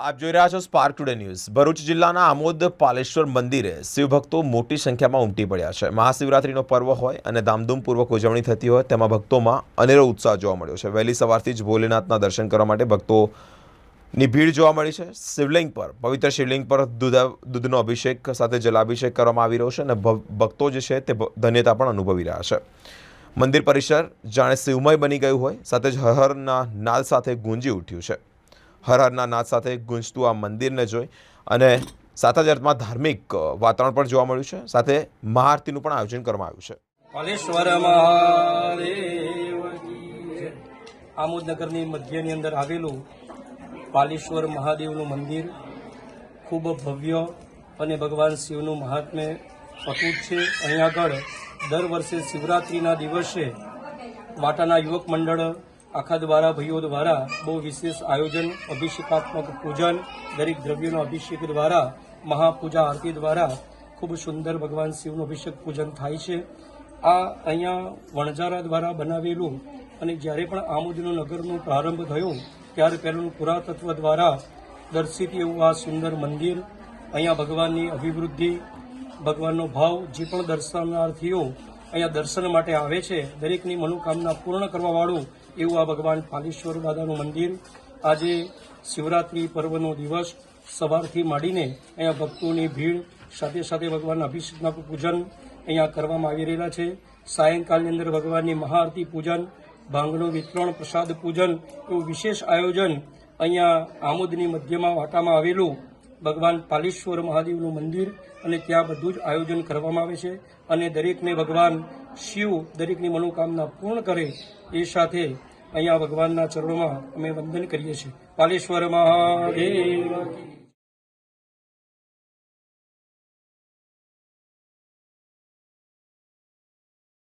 આપ જોઈ રહ્યા છો સ્પાર્ક ટુડે ન્યૂઝ ભરૂચ જિલ્લાના આમોદ પાલેશ્વર મંદિરે શિવભક્તો મોટી સંખ્યામાં ઉમટી પડ્યા છે. મહાશિવરાત્રિનો પર્વ હોય અને ધામધૂમપૂર્વક ઉજવણી થતી હોય, તેમાં ભક્તોમાં અનેરો ઉત્સાહ જોવા મળ્યો છે. વહેલી સવારથી જ ભોલેનાથના દર્શન કરવા માટે ભક્તોની ભીડ જોવા મળી છે. શિવલિંગ પર, પવિત્ર શિવલિંગ પર દૂધ, દૂધનો અભિષેક સાથે જલાભિષેક કરવામાં આવી રહ્યો છે અને ભક્તો જે છે તે ધન્યતા પણ અનુભવી રહ્યા છે. મંદિર પરિસર જાણે શિવમય બની ગયું હોય, સાથે જ હરના નાદ સાથે ગુંજી ઉઠ્યું છે. હર હરના નાદ સાથે ગુંજતું આ મંદિરને જોઈ અને સાથે જ અર્થમાં ધાર્મિક વાતાવરણ પણ જોવા મળ્યું છે. સાથે મહાઆરતીનું પણ આયોજન કરવામાં આવ્યું છે. મહાદેવ આમોદનગરની મધ્યની અંદર આવેલું પાલેશ્વર મહાદેવનું મંદિર ખૂબ ભવ્ય અને ભગવાન શિવનું મહાત્મ્ય અતૂટ છે. અહીં આગળ દર વર્ષે શિવરાત્રિના દિવસે વાટાના યુવક મંડળ આખા દ્વારા, ભાઈઓ દ્વારા બહુ વિશેષ આયોજન, અભિષેકાત્મક પૂજન, દરેક દ્રવ્યોનો અભિષેક દ્વારા, મહાપૂજા આરતી દ્વારા ખૂબ સુંદર ભગવાન શિવનું અભિષેક પૂજન થાય છે. આ અહીંયા વણઝારા દ્વારા બનાવેલું અને જ્યારે પણ આમોદનો નગરનો પ્રારંભ થયો, ત્યારે પહેલું પુરાતત્વ દ્વારા દર્શિત એવું આ સુંદર મંદિર. અહીંયા ભગવાનની અભિવૃદ્ધિ, ભગવાનનો ભાવ જે પણ દર્શનાર્થીઓ અહીંયા દર્શન માટે આવે છે. દરેકની મનોકામના પૂર્ણ કરવાવાળું એવું આ ભગવાન પાલેશ્વર દાદાનું મંદિર. આજે શિવરાત્રિ પર્વનો દિવસ સવારથી માંડીને અહીંયા ભક્તોની ભીડ, સાથે સાથે ભગવાનના અભિષેકના પૂજન અહીંયા કરવામાં આવી રહેલા છે. સાયંકાલની અંદર ભગવાનની મહાઆરતી પૂજન, ભાંગનું વિતરણ, પ્રસાદ પૂજન, એવું વિશેષ આયોજન અહીંયા આમોદની મધ્યમાં વાટામાં આવેલું ભગવાન પાલેશ્વર મહાદેવનું મંદિર અને ત્યાં બધું જ આયોજન કરવામાં આવે છે અને દરેકને ભગવાન શિવ દરેકની મનોકામના પૂર્ણ કરે એ સાથે અહીંયા ભગવાનના ચરણોમાં અમે વંદન કરીએ છીએ. પાલેશ્વર મહાદેવ.